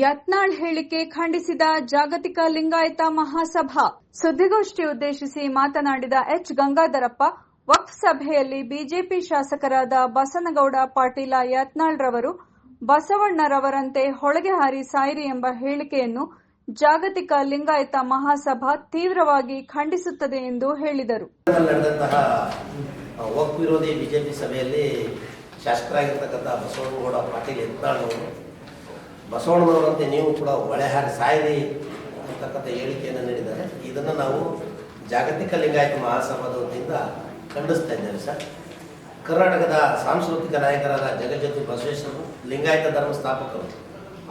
ಯತ್ನಾಳ್ ಹೇಳಿಕೆ ಖಂಡಿಸಿದ ಜಾಗತಿಕ ಲಿಂಗಾಯತ ಮಹಾಸಭಾ ಸುದ್ದಿಗೋಷ್ಠಿ ಉದ್ದೇಶಿಸಿ ಮಾತನಾಡಿದ ಎಚ್. ಗಂಗಾಧರಪ್ಪ, ವಕ್ಫ್ ಸಭೆಯಲ್ಲಿ ಬಿಜೆಪಿ ಶಾಸಕರಾದ ಬಸನಗೌಡ, ಪಾಟೀಲ ಯತ್ನಾಳ್ರವರು ಬಸವಣ್ಣರವರಂತೆ ಹೊಳಗೆ ಹಾರಿ ಸಾಯಿರಿ ಎಂಬ ಹೇಳಿಕೆಯನ್ನು ಜಾಗತಿಕ ಲಿಂಗಾಯತ ಮಹಾಸಭಾ ತೀವ್ರವಾಗಿ ಖಂಡಿಸುತ್ತದೆ ಎಂದು ಹೇಳಿದರು. ವಿರೋಧಿ ಬಿಜೆಪಿ ಸಭೆಯಲ್ಲಿ ಶಾಸಕರಾಗಿರ್ತಕ್ಕಂಥ ಬಸವನಗೌಡ ಪಾಟೀಲ್ ಯತ್ನಾಳವರು ಬಸವಣ್ಣನವರಂತೆ ನೀವು ಕೂಡ ಒಳೆಹಾರಿ ಸಾಯಿರಿ ಅಂತಕ್ಕಂಥ ಹೇಳಿಕೆಯನ್ನು ನೀಡಿದ್ದಾರೆ. ಇದನ್ನು ನಾವು ಜಾಗತಿಕ ಲಿಂಗಾಯತ ಮಹಾಸಭಾದ ವತಿಯಿಂದ ಖಂಡಿಸ್ತಾ ಇದ್ದೇವೆ ಸರ್. ಕರ್ನಾಟಕದ ಸಾಂಸ್ಕೃತಿಕ ನಾಯಕರಾದ ಜಗಜ್ಯೋತಿ ಬಸವೇಶ್ವರರು ಲಿಂಗಾಯತ ಧರ್ಮ ಸ್ಥಾಪಕರು,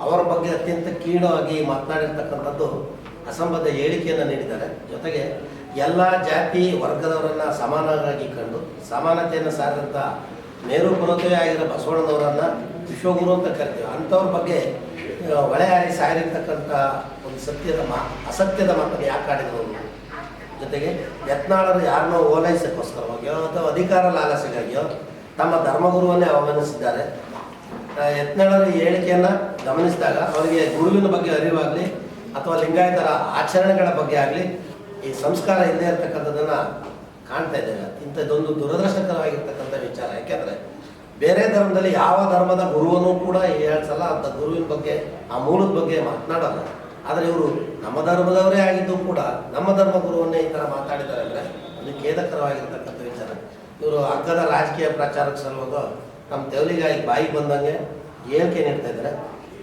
ಅವರ ಬಗ್ಗೆ ಅತ್ಯಂತ ಕೀಳವಾಗಿ ಮಾತನಾಡಿರ್ತಕ್ಕಂಥದ್ದು ಅಸಂಬದ್ಧ ಹೇಳಿಕೆಯನ್ನು ನೀಡಿದ್ದಾರೆ. ಜೊತೆಗೆ ಎಲ್ಲ ಜಾತಿ ವರ್ಗದವರನ್ನು ಸಮಾನವಾಗಿ ಕಂಡು ಸಮಾನತೆಯನ್ನು ಸಾರಿದಂಥ ಮೇರು ಪುನತವೇ ಆಗಿರೋ ಬಸವಣ್ಣನವರನ್ನು ವಿಶ್ವಗುರು ಅಂತ ಕರಿತೀವಿ. ಅಂಥವ್ರ ಬಗ್ಗೆ ಆ, ಸಾಯಿರತಕ್ಕಂಥ ಒಂದು ಸತ್ಯದ ಮಾ ಅಸತ್ಯದ ಮಾತನ್ನು ಯಾಕೆ ಆಡಿದ್ರು? ಜೊತೆಗೆ ಯತ್ನಾಳರು ಯಾರನ್ನೋ ಓಲೈಸೋಕ್ಕೋಸ್ಕರವಾಗಿಯೋ ಅಥವಾ ಅಧಿಕಾರ ಲಾಲಸೆಗಾಗಿಯೋ ತಮ್ಮ ಧರ್ಮಗುರುವನ್ನೇ ಅವಮಾನಿಸಿದ್ದಾರೆ. ಯತ್ನಾಳರ ಹೇಳಿಕೆಯನ್ನು ಗಮನಿಸಿದಾಗ ಅವರಿಗೆ ಗುರುವಿನ ಬಗ್ಗೆ ಅರಿವಾಗಲಿ ಅಥವಾ ಲಿಂಗಾಯತರ ಆಚರಣೆಗಳ ಬಗ್ಗೆ ಆಗಲಿ ಈ ಸಂಸ್ಕಾರ ಇಲ್ಲದೆ ಇರತಕ್ಕಂಥದ್ದನ್ನು ಕಾಣ್ತಾ ಇದ್ದೇವೆ. ಇಂಥದ್ದೊಂದು ದುರದೃಷ್ಟಕರವಾಗಿರ್ತಕ್ಕಂಥ ವಿಚಾರ. ಯಾಕೆಂದರೆ ಬೇರೆ ಧರ್ಮದಲ್ಲಿ ಯಾವ ಧರ್ಮದ ಗುರುವನ್ನೂ ಕೂಡ ಹೇಳ್ಸಲ್ಲ ಅಂತ ಗುರುವಿನ ಬಗ್ಗೆ, ಆ ಮೂಲದ ಬಗ್ಗೆ ಮಾತನಾಡಲ್ಲ. ಆದರೆ ಇವರು ನಮ್ಮ ಧರ್ಮದವರೇ ಆಗಿದ್ದು ಕೂಡ ನಮ್ಮ ಧರ್ಮ ಗುರುವನ್ನೇ ಈ ಥರ ಮಾತಾಡಿದ್ದಾರೆ ಅಂದರೆ ಅದು ಖೇದಕರವಾಗಿರ್ತಕ್ಕಂಥ ವಿಚಾರ. ಇವರು ಅಗ್ಗದ ರಾಜಕೀಯ ಪ್ರಚಾರಕ್ಕೆ ಸಲ್ಲೋದು ನಮ್ಮ ತೆವಲಿಗಾಗಿ ಬಾಯಿಗೆ ಬಂದಂಗೆ ಹೇಳಿಕೆ ನೀಡ್ತಾ ಇದ್ದಾರೆ.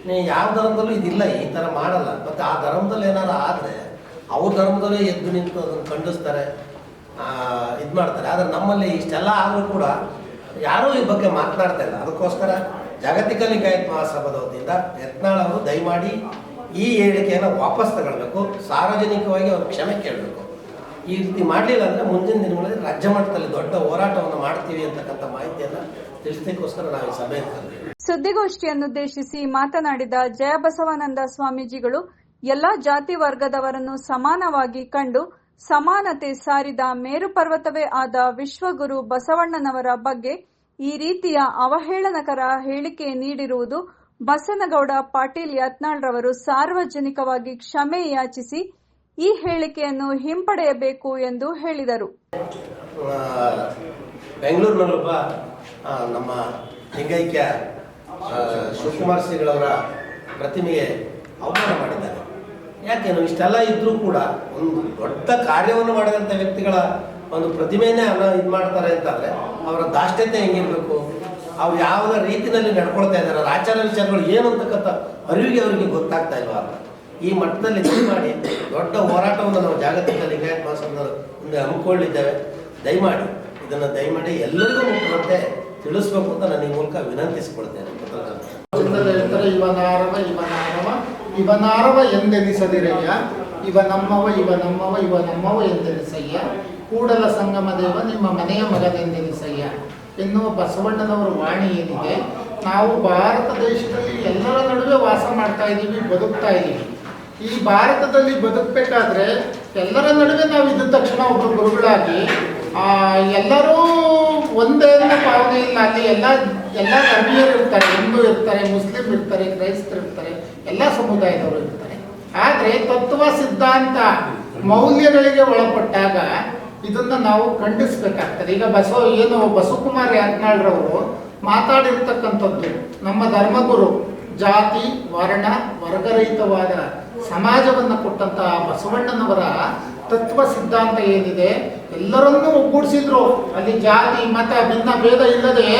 ನೀ ಯಾವ ಧರ್ಮದಲ್ಲೂ ಇದಿಲ್ಲ, ಈ ಥರ ಮಾಡಲ್ಲ. ಮತ್ತು ಆ ಧರ್ಮದಲ್ಲಿ ಏನಾದ್ರು ಆದರೆ ಅವ್ರ ಧರ್ಮದಲ್ಲೇ ಎದ್ದು ನಿಂತು ಅದನ್ನು ಖಂಡಿಸ್ತಾರೆ ಇದು ಮಾಡ್ತಾರೆ ಆದರೆ ನಮ್ಮಲ್ಲಿ ಇಷ್ಟೆಲ್ಲ ಆದರೂ ಕೂಡ ಯಾರೂ ಈ ಬಗ್ಗೆ ಮಾತನಾಡ್ತಾ ಇಲ್ಲ. ಅದಕ್ಕೋಸ್ಕರ ಜಾಗತಿಕ ಲಿಂಗಾಯತ್ ಮಹಾಸಭಾದ ವತಿಯಿಂದ ಯತ್ನಾಳ್ ಅವರು ದಯಮಾಡಿ ಈ ಹೇಳಿಕೆಯನ್ನು ವಾಪಸ್ ತಗೊಳ್ಬೇಕು. ಸಾರ್ವಜನಿಕವಾಗಿ ಅವ್ರು ಕ್ಷಮೆ ಕೇಳಬೇಕು. ಈ ರೀತಿ ಮಾಡಲಿಲ್ಲ ಅಂದರೆ ಮುಂದಿನ ದಿನಗಳಲ್ಲಿ ರಾಜ್ಯ ಮಟ್ಟದಲ್ಲಿ ದೊಡ್ಡ ಹೋರಾಟವನ್ನು ಮಾಡ್ತೀವಿ ಅಂತಕ್ಕಂಥ ಮಾಹಿತಿಯನ್ನು ತಿಳಿಸಲಿಕ್ಕೋಸ್ಕರ ನಾವು ಈ ಸಭೆ ಸುದ್ದಿಗೋಷ್ಠಿಯನ್ನುದ್ದೇಶಿಸಿ ಮಾತನಾಡಿದ ಜಯಬಸವಾನಂದ ಸ್ವಾಮೀಜಿಗಳು, ಎಲ್ಲಾ ಜಾತಿ ವರ್ಗದವರನ್ನು ಸಮಾನವಾಗಿ ಕಂಡು ಸಮಾನತೆ ಸಾರಿದ ಮೇರುಪರ್ವತವೇ ಆದ ವಿಶ್ವಗುರು ಬಸವಣ್ಣನವರ ಬಗ್ಗೆ ಈ ರೀತಿಯ ಅವಹೇಳನಕರ ಹೇಳಿಕೆ ನೀಡಿರುವುದು ಬಸನಗೌಡ ಪಾಟೀಲ್ ಯತ್ನಾಳ್ರವರು ಸಾರ್ವಜನಿಕವಾಗಿ ಕ್ಷಮೆ ಯಾಚಿಸಿ ಈ ಹೇಳಿಕೆಯನ್ನು ಹಿಂಪಡೆಯಬೇಕು ಎಂದು ಹೇಳಿದರು. ಬೆಂಗಳೂರಿನಲ್ಲೊಬ್ಬ ನಮ್ಮ ಲಿಂಗೈಕ್ಯ ಶಿವಕುಮಾರ್ ಶ್ರೀಗಳವರ ಪ್ರತಿಮೆಗೆ ಅವಮಾನ ಮಾಡಿದ್ದಾರೆ. ಯಾಕೇನು ಇಷ್ಟೆಲ್ಲ ಇದ್ರೂ ಕೂಡ ಒಂದು ದೊಡ್ಡ ಕಾರ್ಯವನ್ನು ಮಾಡಿದಂಥ ವ್ಯಕ್ತಿಗಳ ಒಂದು ಪ್ರತಿಮೆಯನ್ನೇ ಅನ್ನ ಇದು ಮಾಡ್ತಾರೆ ಅಂತಂದರೆ ಅವರ ದಾಷ್ಟ್ಯತೆ ಹೆಂಗಿರಬೇಕು? ಅವ್ರು ಯಾವ ರೀತಿಯಲ್ಲಿ ನಡ್ಕೊಳ್ತಾ ಇದ್ದಾರೆ. ಆಚಾರ ವಿಚಾರಗಳು ಏನು ಅಂತಕ್ಕಂಥ ಅರಿವಿಗೆ ಅವರಿಗೆ ಗೊತ್ತಾಗ್ತಾ ಇಲ್ವಾ? ಈ ಮಟ್ಟದಲ್ಲಿ ಮಾಡಿ ದೊಡ್ಡ ಹೋರಾಟವನ್ನು ನಾವು ಜಾಗತಿಕ ಲಿಂಗಾಯತ್ ಮಹಾಸಂಘದ ಮುಂದೆ ಹಮ್ಮಿಕೊಳ್ಳಿದ್ದೇವೆ. ದಯಮಾಡಿ ಇದನ್ನು ದಯಮಾಡಿ ಎಲ್ಲರಿಗೂ ಮುಟ್ಟುವಂತೆ ತಿಳಿಸ್ಬೇಕು ಅಂತ ನಾನು ಈ ಮೂಲಕ ವಿನಂತಿಸಿಕೊಳ್ತೇನೆ. ಇವನಾರವ ಎಂದೆನಿಸದಿರಯ್ಯ. ಇವ ನಮ್ಮವ ಇವ ನಮ್ಮವ ಇವ ನಮ್ಮವ ಎಂದೆನಿಸಯ್ಯ. ಕೂಡಲ ಸಂಗಮ ದೇವ ನಿಮ್ಮ ಮನೆಯ ಮಗನೆಂದೆನಿಸಯ್ಯ ಎನ್ನುವ ಬಸವಣ್ಣನವರ ವಾಣಿ ಏನಿದೆ? ನಾವು ಭಾರತ ದೇಶದಲ್ಲಿ ಎಲ್ಲರ ನಡುವೆ ವಾಸ ಮಾಡ್ತಾ ಇದ್ದೀವಿ, ಬದುಕ್ತಾ ಇದ್ದೀವಿ. ಈ ಭಾರತದಲ್ಲಿ ಬದುಕಬೇಕಾದ್ರೆ ಎಲ್ಲರ ನಡುವೆ ನಾವು ಇದ್ದ ತಕ್ಷಣ ಒಬ್ಬರು ಗುರುಗಳಾಗಿ ಎಲ್ಲರೂ ಒಂದೇ ಅನ್ನೋ ಭಾವನೆ ಇಲ್ಲ ಅಲ್ಲಿ ಎಲ್ಲ ಎಲ್ಲ ಧರ್ಮೀಯರು ಇರ್ತಾರೆ, ಹಿಂದೂ ಇರ್ತಾರೆ, ಮುಸ್ಲಿಂ ಇರ್ತಾರೆ, ಕ್ರೈಸ್ತರು ಇರ್ತಾರೆ, ಎಲ್ಲ ಸಮುದಾಯದವರು ಇರ್ತಾರೆ. ಆದರೆ ತತ್ವ ಸಿದ್ಧಾಂತ ಮೌಲ್ಯಗಳಿಗೆ ಒಳಪಟ್ಟಾಗ ಇದನ್ನ ನಾವು ಖಂಡಿಸ್ಬೇಕಾಗ್ತದೆ. ಈಗ ಬಸವ ಏನು, ಬಸವಕುಮಾರ್ ಯಾತ್ನಾಳ್ರವರು ಮಾತಾಡಿರ್ತಕ್ಕಂಥದ್ದು, ನಮ್ಮ ಧರ್ಮಗುರು ಜಾತಿ, ವರ್ಣ, ವರ್ಗರಹಿತವಾದ ಸಮಾಜವನ್ನು ಕೊಟ್ಟಂತಹ ಬಸವಣ್ಣನವರ ತತ್ವ ಸಿದ್ಧಾಂತ ಏನಿದೆ? ಎಲ್ಲರನ್ನೂ ಒಗ್ಗೂಡಿಸಿದ್ರು. ಅಲ್ಲಿ ಜಾತಿ, ಮತ, ಭಿನ್ನ ಭೇದ ಇಲ್ಲದೆ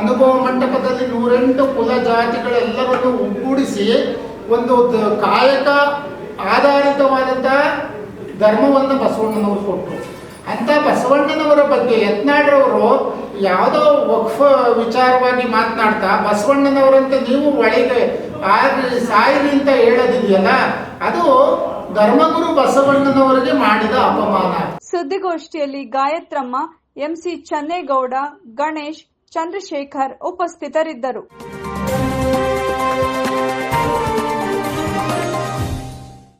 ಅನುಭವ ಮಂಟಪದಲ್ಲಿ ನೂರೆಂಟು ಕುಲ ಜಾತಿಗಳೆಲ್ಲರನ್ನು ಒಗ್ಗೂಡಿಸಿ ಒಂದು ಕಾಯಕ ಆಧಾರಿತವಾದಂತಹ ಧರ್ಮವನ್ನು ಬಸವಣ್ಣನವರು ಕೊಟ್ಟರು. ಅಂತ ಬಸವಣ್ಣನವರ ಬಗ್ಗೆ ಯತ್ನಾಡ್ರವರು ಯಾವುದೋ ವಕ್ಫ ವಿಚಾರವಾಗಿ ಮಾತನಾಡ್ತಾ, ಬಸವಣ್ಣನವರಂತೆ ನೀವು ಒಳಗೆ ಆಗಿ ಸಾಯಿರಿ ಅಂತ ಹೇಳೋದಿದೆಯಲ್ಲ, ಅದು ಧರ್ಮಗುರು ಬಸವಣ್ಣನವರಿಗೆ ಮಾಡಿದ ಅಪಮಾನ. ಸುದ್ದಿಗೋಷ್ಠಿಯಲ್ಲಿ ಗಾಯತ್ರಮ್ಮ ಎಂಸಿ ಚನ್ನೇಗೌಡ ಗಣೇಶ್ ಚಂದ್ರಶೇಖರ್ ಉಪಸ್ಥಿತರಿದ್ದರು.